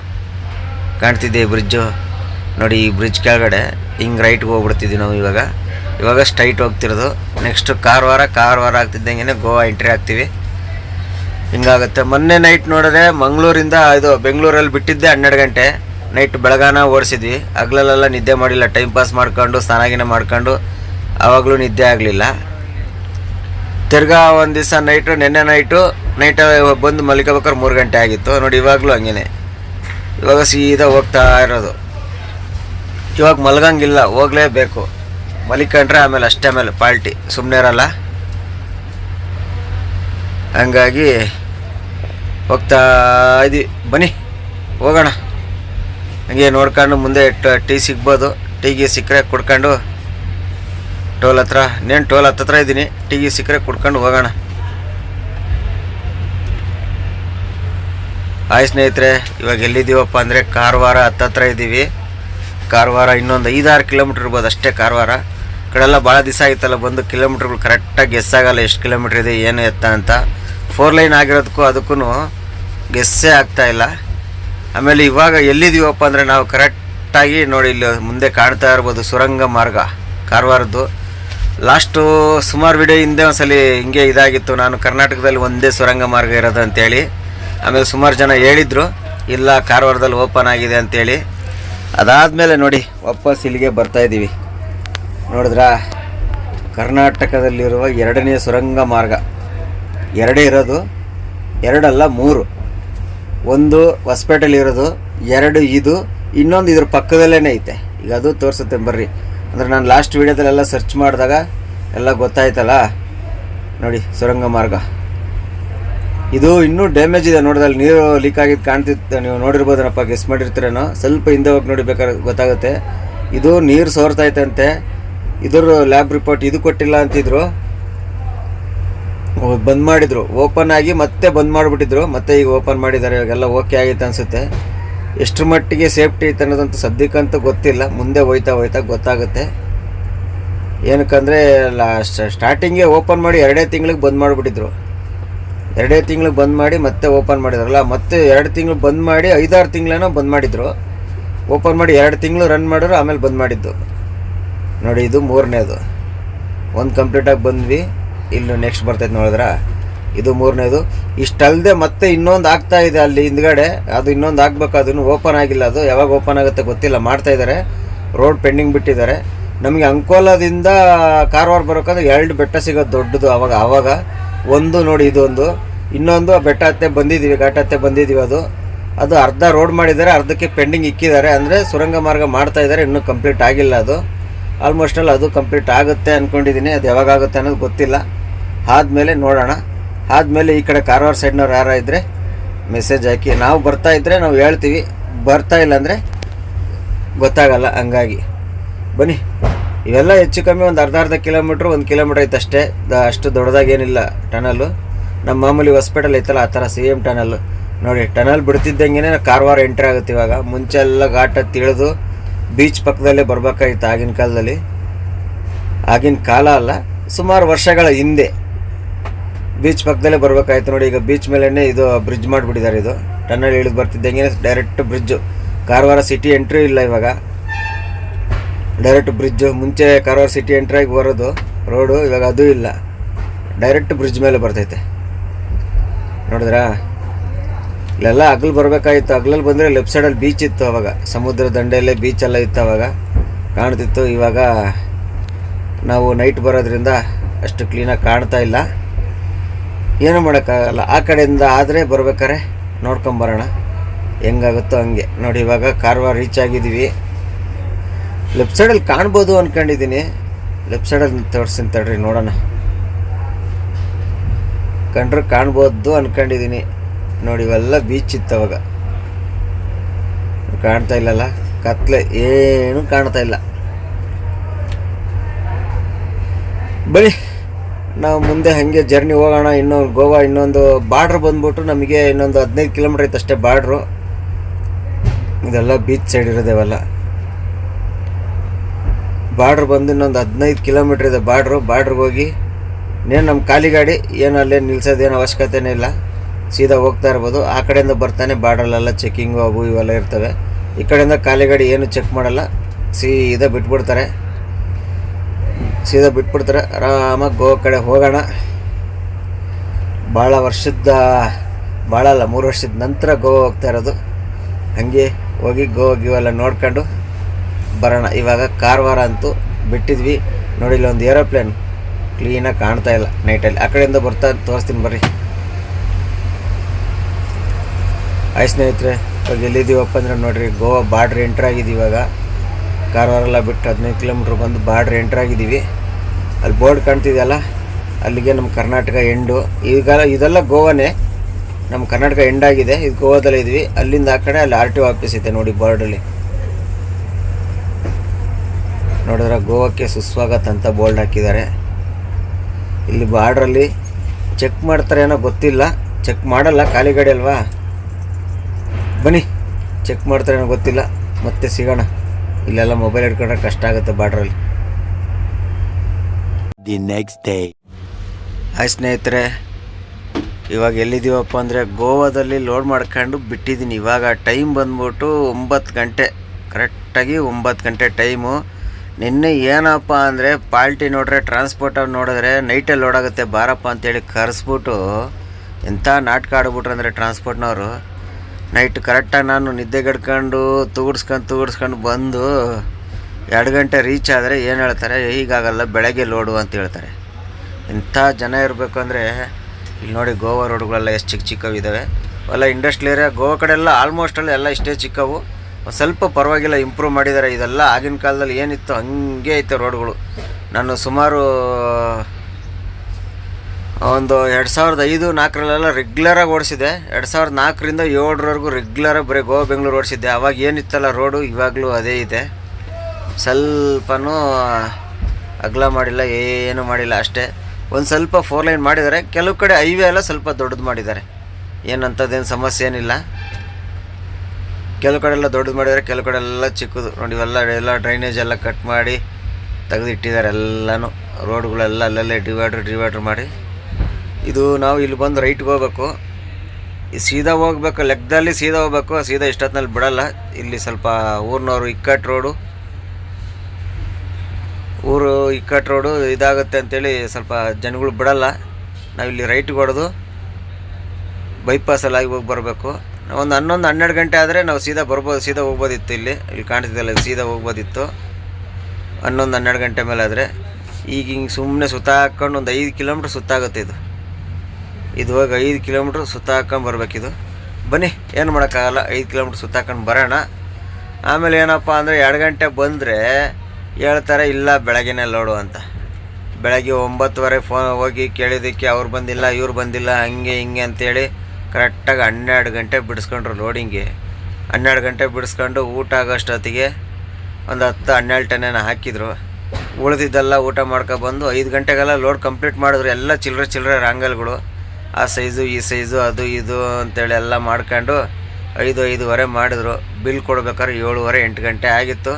ಕಾಣ್ತಿದ್ದೆ ಈ ಬ್ರಿಡ್ಜು ನೋಡಿ ಈ ಬ್ರಿಡ್ಜ್ ಕೆಳಗಡೆ ಹಿಂಗೆ ರೈಟ್ಗೆ ಹೋಗ್ಬಿಡ್ತಿದ್ವಿ ನಾವು ಇವಾಗ. ಇವಾಗ ಸ್ಟ್ರೈಟ್ ಹೋಗ್ತಿರೋದು. ನೆಕ್ಸ್ಟ್ ಕಾರವಾರ ಕಾರವಾರ ಆಗ್ತಿದ್ದಂಗೆ ಗೋವಾ ಎಂಟ್ರಿ ಆಗ್ತೀವಿ ಹಿಂಗಾಗುತ್ತೆ. ಮೊನ್ನೆ ನೈಟ್ ನೋಡಿದ್ರೆ ಮಂಗಳೂರಿಂದ ಇದು ಬೆಂಗಳೂರಲ್ಲಿ ಬಿಟ್ಟಿದ್ದೆ ಹನ್ನೆರಡು ಗಂಟೆ. ನೈಟ್ ಬೆಳಗಾನ ಓಡಿಸಿದ್ವಿ. ಹಗ್ಲಲ್ಲೆಲ್ಲ ನಿದ್ದೆ ಮಾಡಿಲ್ಲ. ಟೈಮ್ ಪಾಸ್ ಮಾಡ್ಕೊಂಡು, ಸ್ನಾನಾಗಿನ ಮಾಡ್ಕೊಂಡು ಆವಾಗಲೂ ನಿದ್ದೆ ಆಗಲಿಲ್ಲ. ತಿರ್ಗಾ ಒಂದು ದಿವಸ ನೈಟು ನಿನ್ನೆ ನೈಟು ನೈಟ್ ಬಂದು ಮಲ್ಕೋಬೇಕಾದ್ರೆ ಮೂರು ಗಂಟೆ ಆಗಿತ್ತು. ನೋಡಿ, ಇವಾಗಲೂ ಹಂಗೇನೆ. ಇವಾಗ ಸೀದಾ ಹೋಗ್ತಾ ಇರೋದು. ಇವಾಗ ಮಲ್ಗಂಗಿಲ್ಲ, ಹೋಗ್ಲೇಬೇಕು. ಮಲಿಕೊಂಡ್ರೆ ಆಮೇಲೆ ಅಷ್ಟೇ ಆಮೇಲೆ ಪಾಲ್ಟಿ. ಸುಮ್ಮನೆ ಇರಲ್ಲ. ಹಂಗಾಗಿ ಹೋಗ್ತಾ ಇದ್ವಿ. ಬನ್ನಿ, ಹೋಗೋಣ. ಹಂಗೆ ನೋಡ್ಕೊಂಡು ಮುಂದೆ ಟ- ಸಿಗ್ಬೋದು. ಟೀಗೆ ಸಿಕ್ಕರೆ ಕುಡ್ಕೊಂಡು ಟೋಲ್ ಹತ್ರ. ನೇನು ಟೋಲ್ ಹತ್ತತ್ರ ಇದ್ದೀನಿ. ಟೀಗೆ ಸಿಕ್ಕರೆ ಕುಡ್ಕೊಂಡು ಹೋಗೋಣ. ಹಾಯ್ ಸ್ನೇಹಿತರೆ, ಇವಾಗ ಎಲ್ಲಿದ್ದೀವಪ್ಪ ಅಂದರೆ ಕಾರವಾರ ಹತ್ತತ್ರ ಇದ್ದೀವಿ. ಕಾರವಾರ ಇನ್ನೊಂದು ಐದಾರು ಕಿಲೋಮೀಟ್ರ್ ಇರ್ಬೋದು ಅಷ್ಟೇ ಕಾರವಾರ. ಕಡೆಲ್ಲ ಭಾಳ ದಿವಸ ಆಯ್ತಲ್ಲ, ಬಂದು ಕಿಲೋಮೀಟ್ರ್ಗಳು ಕರೆಕ್ಟಾಗಿ ಗೆಸ್ ಆಗಲ್ಲ ಎಷ್ಟು ಕಿಲೋಮೀಟ್ರ್ ಇದೆ, ಏನು ಎತ್ತ ಅಂತ. ಫೋರ್ ಲೈನ್ ಆಗಿರೋದಕ್ಕೂ ಅದಕ್ಕೂ ಗೆಸ್ಸೇ ಆಗ್ತಾಯಿಲ್ಲ ಆಮೇಲೆ ಇವಾಗ ಎಲ್ಲಿದ್ದೀವಪ್ಪ ಅಂದರೆ ನಾವು ಕರೆಕ್ಟಾಗಿ ನೋಡಿ ಇಲ್ಲಿ ಮುಂದೆ ಕಾಣ್ತಾ ಇರ್ಬೋದು ಸುರಂಗ ಮಾರ್ಗ, ಕಾರವಾರದ್ದು. ಲಾಸ್ಟು ಸುಮಾರು ವಿಡಿಯೋ ಹಿಂದೆ ಒಂದ್ಸಲಿ ಹಿಂಗೆ ಇದಾಗಿತ್ತು. ನಾನು ಕರ್ನಾಟಕದಲ್ಲಿ ಒಂದೇ ಸುರಂಗ ಮಾರ್ಗ ಇರೋದು ಅಂತೇಳಿ. ಆಮೇಲೆ ಸುಮಾರು ಜನ ಹೇಳಿದರು, ಇಲ್ಲ, ಕಾರವಾರದಲ್ಲಿ ಓಪನ್ ಆಗಿದೆ ಅಂತೇಳಿ. ಅದಾದಮೇಲೆ ನೋಡಿ, ವಾಪಸ್ ಇಲ್ಲಿಗೆ ಬರ್ತಾ ಇದ್ದೀವಿ. ನೋಡಿದ್ರಾ? ಕರ್ನಾಟಕದಲ್ಲಿರುವ ಎರಡನೇ ಸುರಂಗ ಮಾರ್ಗ. ಎರಡೇ ಇರೋದು, ಎರಡಲ್ಲ ಮೂರು. ಒಂದು ಹೊಸಪೇಟೆಲಿ ಇರೋದು, ಎರಡು ಇದು, ಇನ್ನೊಂದು ಇದ್ರ ಪಕ್ಕದಲ್ಲೇ ಐತೆ. ಈಗ ಅದು ತೋರಿಸುತ್ತೆ ಬರ್ರಿ. ಅಂದರೆ ನಾನು ಲಾಸ್ಟ್ ವೀಡಿಯೋದಲ್ಲೆಲ್ಲ ಸರ್ಚ್ ಮಾಡಿದಾಗ ಎಲ್ಲ ಗೊತ್ತಾಯ್ತಲ್ಲ? ನೋಡಿ, ಸುರಂಗ ಮಾರ್ಗ. ಇದು ಇನ್ನೂ ಡ್ಯಾಮೇಜ್ ಇದೆ. ನೋಡಿದಲ್ಲಿ ನೀರು ಲೀಕ್ ಆಗಿದ್ದು ಕಾಣ್ತಿತ್ತು. ನೀವು ನೋಡಿರ್ಬೋದೇನಪ್ಪ ಗೆಸ್ ಮಾಡಿರ್ತೀರೇನೋ? ಸ್ವಲ್ಪ ಹಿಂದೆ ಹೋಗಿ ನೋಡಿ ಬೇಕಾದ್ರೆ ಗೊತ್ತಾಗುತ್ತೆ. ಇದು ನೀರು ಸೋರ್ತೈತಂತೆ ಇದ್ರ ಲ್ಯಾಬ್ ರಿಪೋರ್ಟ್ ಇದು ಕೊಟ್ಟಿಲ್ಲ ಅಂತಿದ್ರು. ಬಂದ್ ಮಾಡಿದ್ರು. ಓಪನ್ ಆಗಿ ಮತ್ತೆ ಬಂದ್ ಮಾಡಿಬಿಟ್ಟಿದ್ರು. ಮತ್ತೆ ಈಗ ಓಪನ್ ಮಾಡಿದ್ದಾರೆ. ಇವಾಗೆಲ್ಲ ಓಕೆ ಆಗಿತ್ತು ಅನ್ಸುತ್ತೆ. ಎಷ್ಟು ಮಟ್ಟಿಗೆ ಸೇಫ್ಟಿ ಐತೆ ಅನ್ನೋದಂತೂ ಸದ್ಯಕ್ಕಂತೂ ಗೊತ್ತಿಲ್ಲ. ಮುಂದೆ ಹೋಯ್ತಾ ಹೋಯ್ತಾ ಗೊತ್ತಾಗುತ್ತೆ. ಏನಕ್ಕಂದರೆ ಸ್ಟಾರ್ಟಿಂಗೇ ಓಪನ್ ಮಾಡಿ ಎರಡೇ ತಿಂಗಳಿಗೆ ಬಂದ್ ಮಾಡಿಬಿಟ್ಟಿದ್ರು. ಎರಡೇ ತಿಂಗಳು ಬಂದ್ ಮಾಡಿ ಮತ್ತೆ ಓಪನ್ ಮಾಡಿದ್ರಲ್ಲ, ಮತ್ತೆ ಎರಡು ತಿಂಗಳು ಬಂದ್ ಮಾಡಿ ಐದಾರು ತಿಂಗಳೇನೋ ಬಂದ್ ಮಾಡಿದ್ರು. ಓಪನ್ ಮಾಡಿ ಎರಡು ತಿಂಗಳು ರನ್ ಮಾಡಿದ್ರು, ಆಮೇಲೆ ಬಂದ್ ಮಾಡಿದ್ದು. ನೋಡಿ, ಇದು ಮೂರನೇದು. ಒಂದು ಕಂಪ್ಲೀಟಾಗಿ ಬಂದ್ವಿ. ಇಲ್ಲಿ ನೆಕ್ಸ್ಟ್ ಬರ್ತೈತೆ ನೋಡಿದ್ರ? ಇದು ಮೂರನೇದು. ಇಷ್ಟಲ್ಲದೆ ಮತ್ತೆ ಇನ್ನೊಂದು ಆಗ್ತಾ ಇದೆ ಅಲ್ಲಿ ಹಿಂದ್ಗಡೆ. ಅದು ಇನ್ನೊಂದು ಆಗಬೇಕು, ಅದನ್ನು ಓಪನ್ ಆಗಿಲ್ಲ ಅದು. ಯಾವಾಗ ಓಪನ್ ಆಗುತ್ತೆ ಗೊತ್ತಿಲ್ಲ. ಮಾಡ್ತಾ ಇದ್ದಾರೆ ರೋಡ್ ಪೆಂಡಿಂಗ್ ಬಿಟ್ಟಿದ್ದಾರೆ. ನಮಗೆ ಅಂಕೋಲಾದಿಂದ ಕಾರವಾರ ಬರೋಕಂದ್ರೆ ಎರಡು ಬೆಟ್ಟ ಸಿಗೋದು ದೊಡ್ಡದು ಆವಾಗ ಆವಾಗ. ಒಂದು ನೋಡಿ ಇದೊಂದು. ಇನ್ನೊಂದು ಬೆಟ್ಟ ಹತ್ತೆ ಬಂದಿದ್ದೀವಿ ಘಾಟ ಹತ್ತೆ ಬಂದಿದ್ದೀವಿ ಅದು. ಅದು ಅರ್ಧ ರೋಡ್ ಮಾಡಿದ್ದಾರೆ, ಅರ್ಧಕ್ಕೆ ಪೆಂಡಿಂಗ್ ಇಕ್ಕಿದ್ದಾರೆ. ಅಂದರೆ ಸುರಂಗ ಮಾರ್ಗ ಮಾಡ್ತಾ ಇದ್ದಾರೆ, ಇನ್ನೂ ಕಂಪ್ಲೀಟ್ ಆಗಿಲ್ಲ ಅದು. ಆಲ್ಮೋಸ್ಟ್ ಅಲ್ಲಿ ಅದು ಕಂಪ್ಲೀಟ್ ಆಗುತ್ತೆ ಅಂದ್ಕೊಂಡಿದ್ದೀನಿ ಅದು ಯಾವಾಗ ಆಗುತ್ತೆ ಅನ್ನೋದು ಗೊತ್ತಿಲ್ಲ. ಆದಮೇಲೆ ನೋಡೋಣ. ಆದಮೇಲೆ ಈ ಕಡೆ ಕಾರವಾರ ಸೈಡ್ನವ್ರು ಯಾರ ಇದ್ದರೆ ಮೆಸೇಜ್ ಹಾಕಿ. ನಾವು ಬರ್ತಾ ಇದ್ದರೆ ನಾವು ಹೇಳ್ತೀವಿ. ಬರ್ತಾ ಇಲ್ಲ ಅಂದರೆ ಗೊತ್ತಾಗಲ್ಲ ಹಂಗಾಗಿ. ಬನ್ನಿ. ಇವೆಲ್ಲ ಹೆಚ್ಚು ಕಮ್ಮಿ ಒಂದು ಅರ್ಧ ಅರ್ಧ ಕಿಲೋಮೀಟ್ರ್, ಒಂದು ಕಿಲೋಮೀಟ್ರ್ ಐತೆ ಅಷ್ಟೇ. ಅಷ್ಟು ದೊಡ್ಡದಾಗೇನಿಲ್ಲ ಟನಲ್ಲು ನಮ್ಮ ಮಾಮೂಲಿ ಹಾಸ್ಪಿಟಲ್ ಐತಲ್ಲ, ಆ ಥರ ಸೇಮ್ ಟನಲ್ ನೋಡಿ ಟನಲ್ ಬಿಡ್ತಿದ್ದಂಗೆ ಕಾರವಾರ ಎಂಟ್ರಿ ಆಗುತ್ತೆ ಇವಾಗ. ಮುಂಚೆ ಎಲ್ಲ ಘಾಟ ತಿಳಿದು ಬೀಚ್ ಪಕ್ಕದಲ್ಲೇ ಬರಬೇಕಾಗಿತ್ತು ಆಗಿನ ಕಾಲದಲ್ಲಿ. ಆಗಿನ ಕಾಲ ಅಲ್ಲ, ಸುಮಾರು ವರ್ಷಗಳ ಹಿಂದೆ ಬೀಚ್ ಪಕ್ಕದಲ್ಲೇ ಬರಬೇಕಾಯ್ತು ನೋಡಿ. ಈಗ ಬೀಚ್ ಮೇಲೇ ಇದು ಬ್ರಿಡ್ಜ್ ಮಾಡಿಬಿಟ್ಟಿದ್ದಾರೆ ಇದು. ಟನಲ್ ಇಳಿದು ಬರ್ತಿದ್ದಂಗೆ direct bridge Karwar city entry ಇಲ್ಲ ಇವಾಗ. ಡೈರೆಕ್ಟ್ ಬ್ರಿಡ್ಜ್ ಮುಂಚೆ ಕಾರವಾರ ಸಿಟಿ ಎಂಟ್ರಾಗಿ ಬರೋದು, ರೋಡು, ಇವಾಗ ಅದು ಇಲ್ಲ. ಡೈರೆಕ್ಟ್ ಬ್ರಿಡ್ಜ್ ಮೇಲೆ ಬರ್ತೈತೆ. ನೋಡಿದ್ರಾ? ಇಲ್ಲೆಲ್ಲ ಹಗಲು ಬರಬೇಕಾಗಿತ್ತು ಹಗಲಲ್ಲಿ ಬಂದರೆ ಲೆಫ್ಟ್ ಸೈಡಲ್ಲಿ ಬೀಚ್ ಇತ್ತು ಅವಾಗ. ಸಮುದ್ರ ದಂಡೆಯಲ್ಲೇ ಬೀಚ್ ಎಲ್ಲ ಇತ್ತು ಅವಾಗ. ಕಾಣ್ತಿತ್ತು. ಇವಾಗ ನಾವು ನೈಟ್ ಬರೋದ್ರಿಂದ ಅಷ್ಟು ಕ್ಲೀನಾಗಿ ಕಾಣ್ತಾ ಇಲ್ಲ. ಏನು ಮಾಡೋಕ್ಕಾಗಲ್ಲ. ಆ ಕಡೆಯಿಂದ ಆದರೆ ಬರ್ಬೇಕಾರೆ ನೋಡ್ಕೊಂಬರೋಣ. ಹೆಂಗಾಗುತ್ತೋ ಹಂಗೆ. ನೋಡಿ, ಇವಾಗ ಕಾರವಾರ ರೀಚ್ ಆಗಿದ್ದೀವಿ. ಲೆಫ್ಟ್ ಸೈಡಲ್ಲಿ ಕಾಣ್ಬೋದು ಅಂದ್ಕೊಂಡಿದ್ದೀನಿ ಲೆಫ್ಟ್ ಸೈಡಲ್ಲಿ ತೋರಿಸ್ತೀನಿ ತಡ್ರಿ, ನೋಡೋಣ. ಕಂಡ್ರೆ ಕಾಣ್ಬೋದು ಅಂದ್ಕೊಂಡಿದ್ದೀನಿ ನೋಡಿ, ಇವೆಲ್ಲ ಬೀಚ್ ಇತ್ತು ಅವಾಗ. ಕಾಣ್ತಾ ಇಲ್ಲಲ್ಲ? ಕತ್ಲೆ ಏನು ಕಾಣ್ತಾ ಇಲ್ಲ. ಬರೀ ನಾವು ಮುಂದೆ ಹಾಗೆ ಜರ್ನಿ ಹೋಗೋಣ. ಇನ್ನೂ ಗೋವಾ ಇನ್ನೊಂದು ಬಾರ್ಡ್ರ್ ಬಂದ್ಬಿಟ್ಟು ನಮಗೆ ಇನ್ನೊಂದು ಹದಿನೈದು ಕಿಲೋಮೀಟ್ರ್ ಇತ್ತು ಅಷ್ಟೇ ಬಾರ್ಡ್ರು ಇದೆಲ್ಲ ಬೀಚ್ ಸೈಡ್ ಇರೋದೇವಲ್ಲ ಬಾರ್ಡ್ರ್ ಬಂದು ಇನ್ನೊಂದು ಹದಿನೈದು ಕಿಲೋಮೀಟ್ರ್ ಇದೆ ಬಾರ್ಡ್ರು. ಬಾರ್ಡ್ರಿಗೆ ಹೋಗಿ ಇನ್ನೇನು ನಮ್ಮ ಖಾಲಿ ಗಾಡಿ? ಏನು ಅಲ್ಲೇ ನಿಲ್ಸೋದೇನು ಅವಶ್ಯಕತೆನೇ ಇಲ್ಲ. ಸೀದಾ ಹೋಗ್ತಾ ಇರ್ಬೋದು. ಆ ಕಡೆಯಿಂದ ಬರ್ತಾನೆ ಬಾರ್ಡ್ರಲ್ಲೆಲ್ಲ ಚೆಕ್ಕಿಂಗು ಅವು ಇವೆಲ್ಲ ಇರ್ತವೆ. ಈ ಕಡೆಯಿಂದ ಖಾಲಿ ಗಾಡಿ ಏನು ಚೆಕ್ ಮಾಡಲ್ಲ. ಸೀದಾ ಬಿಟ್ಬಿಡ್ತಾರೆ. ಸೀದಾ ಬಿಟ್ಬಿಡ್ತಾರೆ. ಆರಾಮಾಗಿ ಗೋವಾ ಕಡೆ ಹೋಗೋಣ. ಭಾಳ ವರ್ಷದ ಭಾಳ ಅಲ್ಲ, ಮೂರು ವರ್ಷದ ನಂತರ ಗೋವಾ ಹೋಗ್ತಾ ಇರೋದು. ಹಾಗೆ ಹೋಗಿ ಗೋವಾ ಗಿವೆಲ್ಲ ನೋಡ್ಕೊಂಡು ಬರೋಣ. ಇವಾಗ ಕಾರವಾರ ಅಂತೂ ಬಿಟ್ಟಿದ್ವಿ. ನೋಡಿ ಇಲ್ಲಿ ಒಂದು ಏರೋಪ್ಲೇನ್ ಕ್ಲೀನಾಗಿ ಕಾಣ್ತಾ ಇಲ್ಲ ನೈಟಲ್ಲಿ. ಆ ಕಡೆಯಿಂದ ಬರ್ತಾ ತೋರಿಸ್ತೀನಿ ಬರ್ರಿ. ಆಯ್ ಸ್ನೇಹಿತರೆ, ಇವಾಗ ಎಲ್ಲಿದ್ದೀವಪ್ಪ ಅಂದ್ರೆ ನೋಡಿರಿ, ಗೋವಾ ಬಾರ್ಡ್ರ್ ಎಂಟ್ರ್ ಆಗಿದ್ದೀವಿ ಇವಾಗ. ಕಾರವಾರೆಲ್ಲ ಬಿಟ್ಟು ಹದಿನೈದು ಕಿಲೋಮೀಟ್ರ್ ಬಂದು ಬಾರ್ಡ್ರ್ ಎಂಟ್ರ್ ಆಗಿದ್ದೀವಿ. ಅಲ್ಲಿ ಬೋರ್ಡ್ ಕಾಣ್ತಿದೆಯಲ್ಲ, ಅಲ್ಲಿಗೆ ನಮ್ಮ ಕರ್ನಾಟಕ ಎಂಡು. ಈಗ ಇದೆಲ್ಲ ಗೋವಾನೇ, ನಮ್ಮ ಕರ್ನಾಟಕ ಎಂಡ್ ಆಗಿದೆ. ಇದು ಗೋವಾದಲ್ಲೇ ಇದ್ವಿ ಅಲ್ಲಿಂದ ಆ ಕಡೆ ಅಲ್ಲಿ ಆರ್ ಟಿ ಒ ಆಫೀಸ್ ಇದೆ ನೋಡಿ ಬಾರ್ಡಲ್ಲಿ. ನೋಡಿದ್ರೆ ಗೋವಾಕ್ಕೆ ಸುಸ್ವಾಗತ ಅಂತ ಬೋರ್ಡ್ ಹಾಕಿದ್ದಾರೆ. ಇಲ್ಲಿ ಬಾರ್ಡ್ರಲ್ಲಿ ಚೆಕ್ ಮಾಡ್ತಾರೆ ಏನೋ ಗೊತ್ತಿಲ್ಲ. ಚೆಕ್ ಮಾಡಲ್ಲ ಖಾಲಿ ಗಾಡಿ ಅಲ್ವಾ? ಬನ್ನಿ ಚೆಕ್ ಮಾಡ್ತಾರೆ ಏನೋ ಗೊತ್ತಿಲ್ಲ. ಮತ್ತೆ ಸಿಗೋಣ. ಇಲ್ಲೆಲ್ಲ ಮೊಬೈಲ್ ಹಿಡ್ಕೊಂಡ್ರೆ ಕಷ್ಟ ಆಗುತ್ತೆ ಬಾರ್ಡ್ರಲ್ಲಿ. ದಿ ನೆಕ್ಸ್ಟ್ ಡೇ ಹಾಯ್ ಸ್ನೇಹಿತರೆ ಇವಾಗ ಎಲ್ಲಿದ್ದೀವಪ್ಪ ಅಂದರೆ ಗೋವಾದಲ್ಲಿ ಲೋಡ್ ಮಾಡ್ಕೊಂಡು ಬಿಟ್ಟಿದ್ದೀನಿ. ಇವಾಗ ಟೈಮ್ ಬಂದ್ಬಿಟ್ಟು ಒಂಬತ್ತು ಗಂಟೆ ಕರೆಕ್ಟಾಗಿ ಒಂಬತ್ತು ಗಂಟೆ ಟೈಮು ನಿನ್ನೆ ಏನಪ್ಪ ಅಂದರೆ ಪಾಲ್ಟಿ ನೋಡ್ರೆ ಟ್ರಾನ್ಸ್ಪೋರ್ಟರ್ ನೋಡಿದ್ರೆ ನೈಟಲ್ಲಿ ಓಡಾಗುತ್ತೆ ಬಾರಪ್ಪ ಅಂತೇಳಿ ಕರೆಸ್ಬಿಟ್ಟು ಎಂಥ ನಾಟಕ ಆಡ್ಬಿಟ್ರು ಅಂದರೆ ಟ್ರಾನ್ಸ್ಪೋರ್ಟ್ನವರು ನೈಟ್ ಕರೆಕ್ಟಾಗಿ ನಾನು ನಿದ್ದೆಗೆಡ್ಕೊಂಡು ತೂಗಿಡ್ಸ್ಕೊಂಡು ತೂಗಿಡ್ಸ್ಕೊಂಡು ಬಂದು ಎರಡು ಗಂಟೆ ರೀಚ್ ಆದರೆ ಏನು ಹೇಳ್ತಾರೆ, ಈಗಾಗಲ್ಲ ಬೆಳಗ್ಗೆ ಲೋಡು ಅಂತ ಹೇಳ್ತಾರೆ. ಇಂಥ ಜನ ಇರಬೇಕು ಅಂದರೆ ಇಲ್ಲಿ ನೋಡಿ ಗೋವಾ ರೋಡ್ಗಳೆಲ್ಲ ಎಷ್ಟು ಚಿಕ್ಕ ಚಿಕ್ಕವಿದ್ದಾವೆ ಎಲ್ಲ ಅವೆಲ್ಲ ಇಂಡಸ್ಟ್ರಿಯಲ್ ಏರಿಯಾ ಗೋವಾ ಕಡೆ ಎಲ್ಲ ಆಲ್ಮೋಸ್ಟ್ ಅಲ್ಲಿ ಎಲ್ಲ ಇಷ್ಟೇ ಚಿಕ್ಕವು. ಸ್ವಲ್ಪ ಪರವಾಗಿಲ್ಲ ಇಂಪ್ರೂವ್ ಮಾಡಿದ್ದಾರೆ ಇದೆಲ್ಲ ಆಗಿನ ಕಾಲದಲ್ಲಿ ಏನಿತ್ತು ಹಂಗೆ ಐತೆ ರೋಡ್ಗಳು. ನಾನು ಸುಮಾರು, ಒಂದು ಎರಡು ಸಾವಿರದ ಐದು ನಾಲ್ಕರಲ್ಲೆಲ್ಲ ರೆಗ್ಯುಲರಾಗಿ ಓಡಿಸಿದೆ ಎರಡು ಸಾವಿರದ ನಾಲ್ಕರಿಂದ ಏಳರವರೆಗೂ ರೆಗ್ಯುಲರಾಗಿ ಬರೀ ಗೋವಾ, ಬೆಂಗಳೂರು ಓಡಿಸಿದ್ದೆ. ಅವಾಗ ಏನಿತ್ತಲ್ಲ ರೋಡು, ಇವಾಗಲೂ ಅದೇ ಇದೆ. ಸ್ವಲ್ಪನೂ ಅಗಲ ಮಾಡಿಲ್ಲ, ಏನೂ ಮಾಡಿಲ್ಲ ಅಷ್ಟೇ. ಒಂದು ಸ್ವಲ್ಪ ಫೋರ್ ಲೈನ್ ಮಾಡಿದ್ದಾರೆ ಕೆಲವು ಕಡೆ ಹೈವೇ ಎಲ್ಲ ಸ್ವಲ್ಪ ದೊಡ್ಡದು ಮಾಡಿದ್ದಾರೆ. ಏನಂಥದ್ದೇನು ಸಮಸ್ಯೆ ಏನಿಲ್ಲ. ಕೆಲವು ಕಡೆ ಎಲ್ಲ ದೊಡ್ಡದು ಮಾಡಿದ್ದಾರೆ ಕೆಲವು ಕಡೆ ಎಲ್ಲ ಚಿಕ್ಕದು. ನೋಡಿ, ಇವೆಲ್ಲ ಎಲ್ಲ ಡ್ರೈನೇಜ್ ಎಲ್ಲ ಕಟ್ ಮಾಡಿ ತೆಗೆದಿಟ್ಟಿದ್ದಾರೆ ಎಲ್ಲನೂ. ರೋಡ್ಗಳೆಲ್ಲ ಅಲ್ಲಲ್ಲೇ ಡಿವೈಡ್ರ್ ಡಿವೈಡ್ರ್ ಮಾಡಿ. ಇದು ನಾವು ಇಲ್ಲಿ ಬಂದು ರೈಟ್ಗೆ ಹೋಗ್ಬೇಕು. ಸೀದಾ ಹೋಗ್ಬೇಕು, ಲೆಕ್ಕದಲ್ಲಿ ಸೀದಾ ಹೋಗ್ಬೇಕು. ಸೀದಾ ಇಷ್ಟೊತ್ತಿನಲ್ಲಿ ಬಿಡಲ್ಲ. ಇಲ್ಲಿ ಸ್ವಲ್ಪ ಊರಿನವರು ಇಕ್ಕಟ್ಟು ರೋಡು. ಊರು ಇಕ್ಕಟ್ಟು ರೋಡು ಇದಾಗುತ್ತೆ ಅಂತೇಳಿ ಸ್ವಲ್ಪ ಜನಗಳು ಬಿಡಲ್ಲ. ನಾವಿಲ್ಲಿ ರೈಟ್ಗೆ ಹೊಡೆದು ಬೈಪಾಸಲ್ಲಿ ಆಗಿ ಹೋಗಿ ಬರಬೇಕು. ಒಂದು ಹನ್ನೊಂದು, ಹನ್ನೆರಡು ಗಂಟೆ ಆದರೆ ನಾವು ಸೀದಾ ಬರ್ಬೋದು, ಸೀದಾ ಹೋಗ್ಬೋದಿತ್ತು ಇಲ್ಲಿ. ಇಲ್ಲಿ ಕಾಣ್ತಿದ್ದಲ್ಲ ಸೀದಾ ಹೋಗ್ಬೋದಿತ್ತು. ಹನ್ನೊಂದು, ಹನ್ನೆರಡು ಗಂಟೆ ಮೇಲೆ ಆದರೆ ಈಗ ಹಿಂಗೆ ಸುಮ್ಮನೆ ಸುತ್ತ ಹಾಕ್ಕೊಂಡು ಒಂದು ಐದು ಕಿಲೋಮೀಟ್ರ್ ಸುತ್ತಾಗುತ್ತೆ ಇದು. ಇದು ಹೋಗಿ ಐದು ಕಿಲೋಮೀಟ್ರ್ ಸುತ್ತ ಹಾಕ್ಕೊಂಡು ಬರ್ಬೇಕಿದು. ಬನ್ನಿ, ಏನು ಮಾಡೋಕ್ಕಾಗಲ್ಲ, ಐದು ಕಿಲೋಮೀಟ್ರ್ ಸುತ್ತ ಹಾಕೊಂಡು ಬರೋಣ. ಆಮೇಲೆ ಏನಪ್ಪ ಅಂದರೆ ಎರಡು ಗಂಟೆ ಬಂದರೆ ಹೇಳ್ತಾರೆ, ಇಲ್ಲ, ಬೆಳಗ್ಗೆನೇ ಲೋಡು ಅಂತ. ಬೆಳಗ್ಗೆ ಒಂಬತ್ತುವರೆ ಫೋನ್ ಹೋಗಿ ಕೇಳಿದ್ದಕ್ಕೆ ಅವ್ರು ಬಂದಿಲ್ಲ, ಇವ್ರು ಬಂದಿಲ್ಲ, ಹಂಗೆ, ಹಿಂಗೆ ಅಂತೇಳಿ ಕರೆಕ್ಟಾಗಿ ಹನ್ನೆರಡು ಗಂಟೆ ಬಿಡಿಸ್ಕೊಂಡ್ರು ಲೋಡಿಂಗಿ ಹನ್ನೆರಡು ಗಂಟೆ ಬಿಡಿಸ್ಕೊಂಡು ಊಟ ಆಗೋಷ್ಟೊತ್ತಿಗೆ ಒಂದು ಹತ್ತು, ಹನ್ನೆರಡು ಟನ್ನೇನ ಹಾಕಿದ್ರು. ಉಳಿದಿದ್ದೆಲ್ಲ ಊಟ ಮಾಡ್ಕೊಬಂದು ಐದು ಗಂಟೆಗೆಲ್ಲ ಲೋಡ್ ಕಂಪ್ಲೀಟ್ ಮಾಡಿದ್ರು. ಎಲ್ಲ ಚಿಲ್ಲರೆ ಚಿಲ್ಲರೆ ರಾಂಗಲ್ಗಳು ಆ ಸೈಜು ಈ ಸೈಜು ಅದು ಇದು ಅಂತೇಳಿ ಎಲ್ಲ ಮಾಡ್ಕೊಂಡು ಐದು, ಐದುವರೆ ಮಾಡಿದ್ರು. ಬಿಲ್ ಕೊಡ್ಬೇಕಾದ್ರೆ ಏಳುವರೆ, ಎಂಟು ಗಂಟೆ ಆಗಿತ್ತು.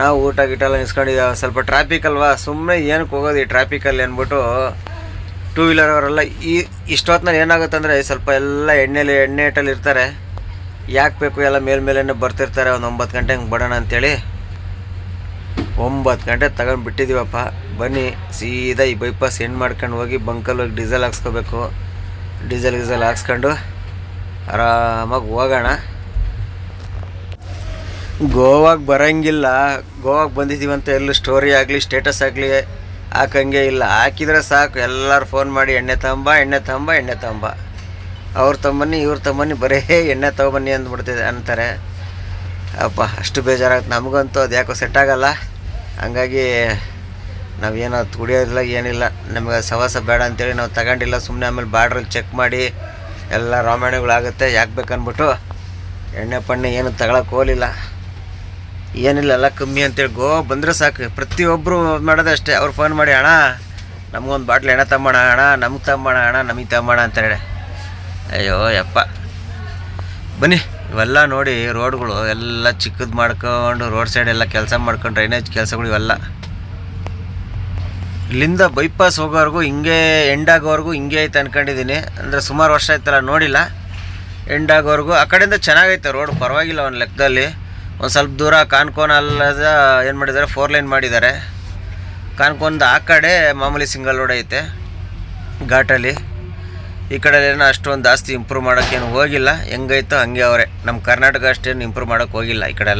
ನಾವು ಊಟ ಗೀಟ ಎಲ್ಲ ನಿಸ್ಕೊಂಡಿದ್ದೆ ಸ್ವಲ್ಪ ಟ್ರಾಫಿಕ್ ಅಲ್ವಾ? ಸುಮ್ಮನೆ ಏನಕ್ಕೆ ಹೋಗೋದು ಈ ಟ್ರಾಫಿಕಲ್ಲಿ ಅಂದ್ಬಿಟ್ಟು ಟೂ ವೀಲರ್ ಅವರೆಲ್ಲ ಈ ಇಷ್ಟೊತ್ತಿನಲ್ಲಿ ಏನಾಗುತ್ತೆ ಅಂದರೆ ಸ್ವಲ್ಪ ಎಲ್ಲ ಎಣ್ಣೆಲಿ ಎಣ್ಣೆ ಇಟ್ಟಲ್ಲಿ ಇರ್ತಾರೆ. ಯಾಕೆ ಬೇಕು ಎಲ್ಲ ಮೇಲ್ಮೇಲೆ ಬರ್ತಿರ್ತಾರೆ. ಒಂದು ಒಂಬತ್ತು ಗಂಟೆ ಹಂಗೆ ಬಡೋಣ ಅಂಥೇಳಿ ಒಂಬತ್ತು ಗಂಟೆ ತಗೊಂಡು ಬಿಟ್ಟಿದ್ದೀವಪ್ಪ ಬನ್ನಿ, ಸೀದಾ ಈ ಬೈಪಾಸ್ ಎಂಡ್ ಮಾಡ್ಕೊಂಡು ಹೋಗಿ ಬಂಕಲ್ಲಿ ಹೋಗಿ ಡೀಸೆಲ್ ಹಾಕ್ಸ್ಕೋಬೇಕು. ಡೀಸೆಲ್ ಗೀಸೆಲ್ ಹಾಕ್ಸ್ಕೊಂಡು ಆರಾಮಾಗಿ ಹೋಗೋಣ. ಗೋವಾಗೆ ಬರೋಂಗಿಲ್ಲ. ಗೋವಾಗೆ ಬಂದಿದ್ದೀವಂತ ಎಲ್ಲೂ ಸ್ಟೋರಿ ಆಗಲಿ ಸ್ಟೇಟಸ್ ಆಗಲಿ ಹಾಕಂಗೆ ಇಲ್ಲ. ಹಾಕಿದ್ರೆ ಸಾಕು. ಎಲ್ಲರೂ ಫೋನ್ ಮಾಡಿ ಎಣ್ಣೆ ತಂಬ ಎಣ್ಣೆ ತಂಬ ಎಣ್ಣೆ ತಂಬ. ಅವ್ರು ತಗೊಂಬನ್ನಿ ಇವ್ರು ತಂಬನ್ನಿ ಬರೀ ಎಣ್ಣೆ ತೊಗೊಬನ್ನಿ ಅಂದ್ಬಿಡ್ತಿದೆ ಅಂತಾರೆ. ಅಪ್ಪ, ಅಷ್ಟು ಬೇಜಾರಾಗುತ್ತೆ. ನಮಗಂತೂ ಅದು ಯಾಕೋ ಸೆಟ್ ಆಗಲ್ಲ. ಹಂಗಾಗಿ ನಾವೇನೋ ಅದು ಕುಡಿಯೋದಿಲ್ಲ ಏನಿಲ್ಲ. ನಮಗೆ ಸವಾಸ ಬೇಡ ಅಂತೇಳಿ ನಾವು ತಗೊಂಡಿಲ್ಲ. ಸುಮ್ಮನೆ ಆಮೇಲೆ ಬಾರ್ಡ್ರಲ್ಲಿ ಚೆಕ್ ಮಾಡಿ ಎಲ್ಲ ರಾಮಾಯಣಗಳಾಗುತ್ತೆ. ಯಾಕೆ ಬೇಕನ್ಬಿಟ್ಟು ಎಣ್ಣೆ ಪಣ್ಣೆ ಏನು ತಗೊಳಕ್ಕೆ ಹೋಗಲಿಲ್ಲ. ಏನಿಲ್ಲ ಎಲ್ಲ ಕಮ್ಮಿ ಅಂತೇಳಿ ಗೋ, ಬಂದರೆ ಸಾಕು. ಪ್ರತಿಯೊಬ್ಬರು ಮಾಡೋದು ಅಷ್ಟೇ. ಅವ್ರು ಫೋನ್ ಮಾಡಿ, ಅಣ್ಣ, ನಮಗೊಂದು ಬಾಟ್ಲು ಎಣ್ಣೆ ತಗೊಂಬೋಣ ಅಣ್ಣ, ನಮ್ಗೆ ತಮ್ಮಣ ಅಣ್ಣ, ನಮಗೆ ತಗೊಂಬೋಣ ಅಂತೇಳಿ ಅಯ್ಯೋ, ಯಪ್ಪ. ಬನ್ನಿ, ಇವೆಲ್ಲ ನೋಡಿ ರೋಡ್ಗಳು ಎಲ್ಲ ಚಿಕ್ಕದು ಮಾಡ್ಕೊಂಡು, ರೋಡ್ ಸೈಡ್ ಎಲ್ಲ ಕೆಲಸ ಮಾಡ್ಕೊಂಡು ಡ್ರೈನೇಜ್ ಕೆಲಸಗಳು ಇವೆಲ್ಲ. ಇಲ್ಲಿಂದ ಬೈಪಾಸ್ ಹೋಗೋವರೆಗೂ, ಹಿಂಗೆ ಎಂಡ್ ಆಗೋವರೆಗೂ ಹಿಂಗೆ ಐತೆ ಅನ್ಕೊಂಡಿದ್ದೀನಿ ಅಂದರೆ ಸುಮಾರು ವರ್ಷ ಆಯ್ತಲ್ಲ, ನೋಡಿಲ್ಲ. ಎಂಡ್ ಆಗೋವರೆಗೂ, ಆ ಕಡೆಯಿಂದ ಚೆನ್ನಾಗೈತೆ ರೋಡ್, ಪರವಾಗಿಲ್ಲ ಒಂದು ಲೆಕ್ಕದಲ್ಲಿ. ಒಂದು ಸ್ವಲ್ಪ ದೂರ ಕಾನ್ಕೋನ್ ಅಲ್ಲದ ಏನು ಮಾಡಿದ್ದಾರೆ ಫೋರ್ ಲೈನ್ ಮಾಡಿದ್ದಾರೆ. ಕಾನ್ಕೋನ್ದು ಆ ಕಡೆ ಮಾಮೂಲಿ ಸಿಂಗಲ್ ರೋಡ್ ಐತೆ, ಘಾಟಲ್ಲಿ. ಈ ಕಡೆ ಏನೋ ಅಷ್ಟೊಂದು ಜಾಸ್ತಿ ಇಂಪ್ರೂವ್ ಮಾಡೋಕ್ಕೇನು ಹೋಗಿಲ್ಲ. ಹೆಂಗೈತೋ ಹಂಗೆ ಅವರೇ. ನಮ್ಮ ಕರ್ನಾಟಕ ಅಷ್ಟೇನು ಇಂಪ್ರೂವ್ ಮಾಡೋಕ್ಕೆ ಹೋಗಿಲ್ಲ ಈ ಕಡೆ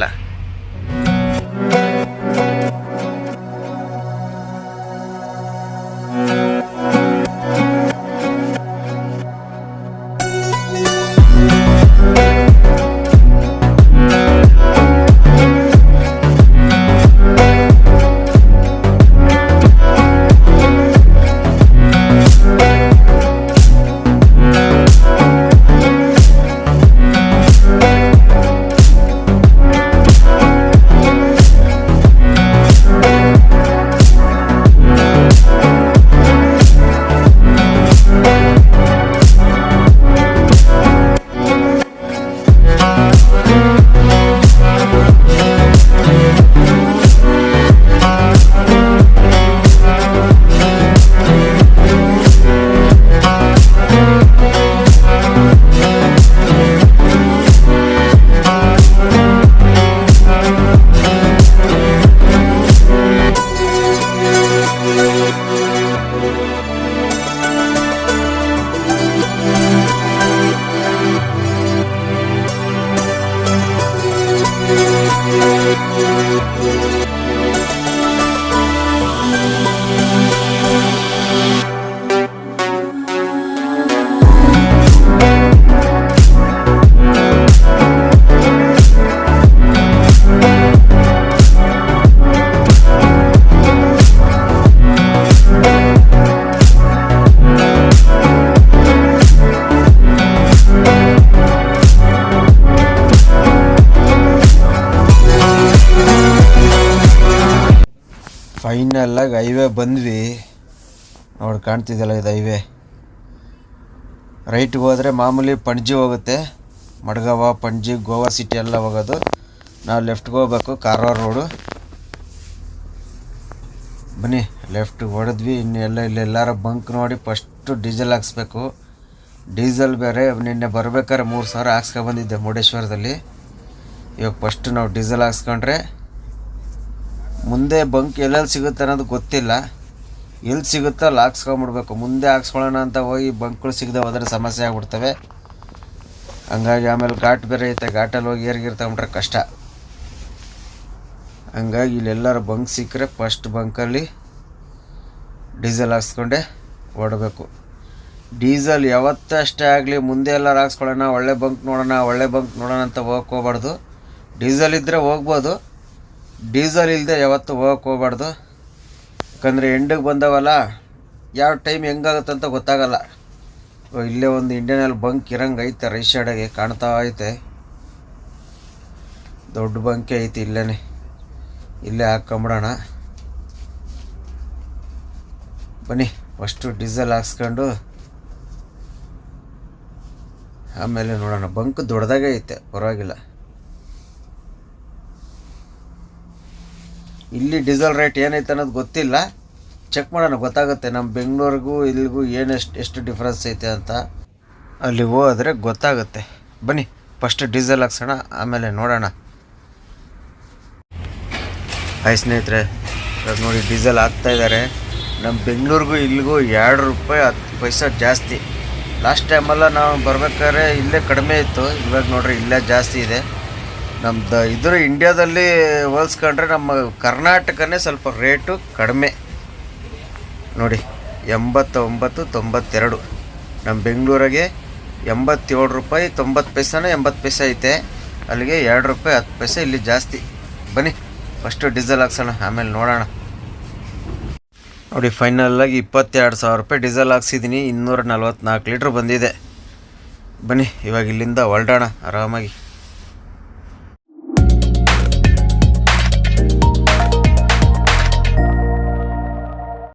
ಫೈನಲ್ಲಾಗಿ ಹೈವೇ ಬಂದ್ವಿ. ನೋಡಿ ಕಾಣ್ತಿದ್ದಲ್ಲ ಇದು ಹೈವೇ ರೈಟ್ಗೆ ಹೋದರೆ ಮಾಮೂಲಿ ಪಣಜಿ ಹೋಗುತ್ತೆ. ಮಡ್ಗಾವ, ಪಣಜಿ, ಗೋವಾ ಸಿಟಿ ಎಲ್ಲ ಹೋಗೋದು. ನಾವು ಲೆಫ್ಟ್ಗೆ ಹೋಗ್ಬೇಕು ಕಾರವಾರ ರೋಡು ಬನ್ನಿ ಲೆಫ್ಟ್ ಹೊಡೆದ್ವಿ. ಇನ್ನು ಎಲ್ಲ ಇಲ್ಲಿ ಎಲ್ಲಾರ ಬಂಕ್ ನೋಡಿ ಫಸ್ಟು ಡೀಸೆಲ್ ಹಾಕ್ಸ್ಬೇಕು. ಡೀಸೆಲ್ ಬೇರೆ, ನಿನ್ನೆ ಬರ್ಬೇಕಾದ್ರೆ ಮೂರು ಸಾವಿರ ಹಾಕ್ಸ್ಕೊಬಂದಿದ್ದೆ ಮುರುಡೇಶ್ವರದಲ್ಲಿ. ಇವಾಗ ಫಸ್ಟು ನಾವು ಡೀಸೆಲ್ ಹಾಕ್ಸ್ಕೊಂಡ್ರೆ ಮುಂದೆ ಬಂಕ್ ಎಲ್ಲೆಲ್ಲಿ ಸಿಗುತ್ತೆ ಅನ್ನೋದು ಗೊತ್ತಿಲ್ಲ. ಎಲ್ಲಿ ಸಿಗುತ್ತೋ ಅಲ್ಲಿ ಹಾಕ್ಸ್ಕೊಂಬಿಡ್ಬೇಕು. ಮುಂದೆ ಹಾಕ್ಸ್ಕೊಳ್ಳೋಣ ಅಂತ ಹೋಗಿ ಬಂಕ್ಗಳು ಸಿಗದೆ ಹೋದರೆ ಸಮಸ್ಯೆ ಆಗ್ಬಿಡ್ತವೆ. ಹಂಗಾಗಿ ಆಮೇಲೆ ಘಾಟ್ ಬೇರೆ ಐತೆ. ಘಾಟಲ್ಲಿ ಹೋಗಿ ಏರ್ಗಿರ್ ತಗೊಂಡ್ರೆ ಕಷ್ಟ. ಹಂಗಾಗಿ ಇಲ್ಲೆಲ್ಲರ ಬಂಕ್ ಸಿಕ್ಕರೆ ಫಸ್ಟ್ ಬಂಕಲ್ಲಿ ಡೀಸೆಲ್ ಹಾಕ್ಸ್ಕೊಂಡೆ ಓಡಬೇಕು. ಡೀಸೆಲ್ ಯಾವತ್ತಷ್ಟೇ ಆಗಲಿ, ಮುಂದೆ ಎಲ್ಲರೂ ಹಾಕ್ಸ್ಕೊಳ್ಳೋಣ, ಒಳ್ಳೆ ಬಂಕ್ ನೋಡೋಣ, ಒಳ್ಳೆ ಬಂಕ್ ನೋಡೋಣ ಅಂತ ಹೋಗ್ಕೋಬಾರ್ದು. ಡೀಸೆಲ್ ಇದ್ದರೆ ಹೋಗ್ಬೋದು. ಡೀಸೆಲ್ ಇಲ್ಲದೆ ಯಾವತ್ತೂ ಹೋಗಕ್ಕೆ ಹೋಗ್ಬಾರ್ದು. ಯಾಕಂದರೆ ಎಂಡಿಗೆ ಬಂದವಲ್ಲ, ಯಾವ ಟೈಮ್ ಹೆಂಗಾಗುತ್ತೆ ಅಂತ ಗೊತ್ತಾಗಲ್ಲ. ಇಲ್ಲೇ ಒಂದು ಇಂಡಿಯನಲ್ಲಿ ಬಂಕ್ ಇರಂಗೆ ಐತೆ ರೈಟ್ ಸೈಡಾಗೆ ಕಾಣ್ತಾ ಐತೆ. ದೊಡ್ಡ ಬಂಕೆ ಐತಿ ಇಲ್ಲೇ ಇಲ್ಲೇ ಹಾಕ್ಕೊಂಬಿಡೋಣ. ಬನ್ನಿ, ಫಸ್ಟು ಡೀಸೆಲ್ ಹಾಕ್ಸ್ಕೊಂಡು. ಆಮೇಲೆ ನೋಡೋಣ, ಬಂಕ್ ದೊಡ್ಡದಾಗೆ ಐತೆ ಪರವಾಗಿಲ್ಲ. ಇಲ್ಲಿ ಡೀಸೆಲ್ ರೇಟ್ ಏನೈತೆ ಅನ್ನೋದು ಗೊತ್ತಿಲ್ಲ. ಚೆಕ್ ಮಾಡೋಣ, ಗೊತ್ತಾಗುತ್ತೆ. ನಮ್ಮ ಬೆಂಗಳೂರಿಗೂ ಇಲ್ಲಿಗೂ ಏನು ಎಷ್ಟು ಎಷ್ಟು ಡಿಫ್ರೆನ್ಸ್ ಐತೆ ಅಂತ. ಅಲ್ಲಿ ಹೋದರೆ ಗೊತ್ತಾಗುತ್ತೆ. ಬನ್ನಿ ಫಸ್ಟ್ ಡೀಸೆಲ್ ಹಾಕ್ಸೋಣ, ಆಮೇಲೆ ನೋಡೋಣ. ಹಾಯ್ ಸ್ನೇಹಿತರೆ, ಇವಾಗ ನೋಡಿ ಡೀಸೆಲ್ ಹಾಕ್ತಾ ಇದ್ದಾರೆ ನಮ್ಮ ಬೆಂಗಳೂರಿಗೂ ಇಲ್ಲಿಗೂ ಎರಡು ರೂಪಾಯಿ, ಹತ್ತು ಪೈಸಾ ಜಾಸ್ತಿ. ಲಾಸ್ಟ್ ಟೈಮೆಲ್ಲ ನಾವು ಬರ್ಬೇಕಾದ್ರೆ ಇಲ್ಲೇ ಕಡಿಮೆ ಇತ್ತು. ಇವಾಗ ನೋಡ್ರಿ, ಇಲ್ಲೇ ಜಾಸ್ತಿ ಇದೆ. ನಮ್ದು ಇದ್ರ ಇಂಡಿಯಾದಲ್ಲಿ ಹೋಲಿಸ್ಕೊಂಡ್ರೆ ನಮ್ಮ ಕರ್ನಾಟಕನೇ ಸ್ವಲ್ಪ ರೇಟು ಕಡಿಮೆ. ನೋಡಿ, ಎಂಬತ್ತೊಂಬತ್ತು, ತೊಂಬತ್ತೆರಡು. ನಮ್ಮ ಬೆಂಗಳೂರಿಗೆ ಎಂಬತ್ತೇಳು ರೂಪಾಯಿ, ತೊಂಬತ್ತು ಪೈಸಾನ ಎಂಬತ್ತು ಪೈಸೆ ಐತೆ. ಅಲ್ಲಿಗೆ ಎರಡು ರೂಪಾಯಿ, ಹತ್ತು ಪೈಸೆ ಇಲ್ಲಿ ಜಾಸ್ತಿ. ಬನ್ನಿ ಫಸ್ಟು ಡೀಸೆಲ್ ಹಾಕ್ಸೋಣ, ಆಮೇಲೆ ನೋಡೋಣ. ನೋಡಿ ಫೈನಲಾಗಿ ಇಪ್ಪತ್ತೆರಡು ಸಾವಿರ ರೂಪಾಯಿ ಡೀಸೆಲ್ ಹಾಕ್ಸಿದ್ದೀನಿ ಇನ್ನೂರ ನಲ್ವತ್ನಾಲ್ಕು ಲೀಟ್ರ್ ಬಂದಿದೆ. ಬನ್ನಿ, ಇವಾಗ ಇಲ್ಲಿಂದ ಹೊರಡೋಣ, ಆರಾಮಾಗಿ.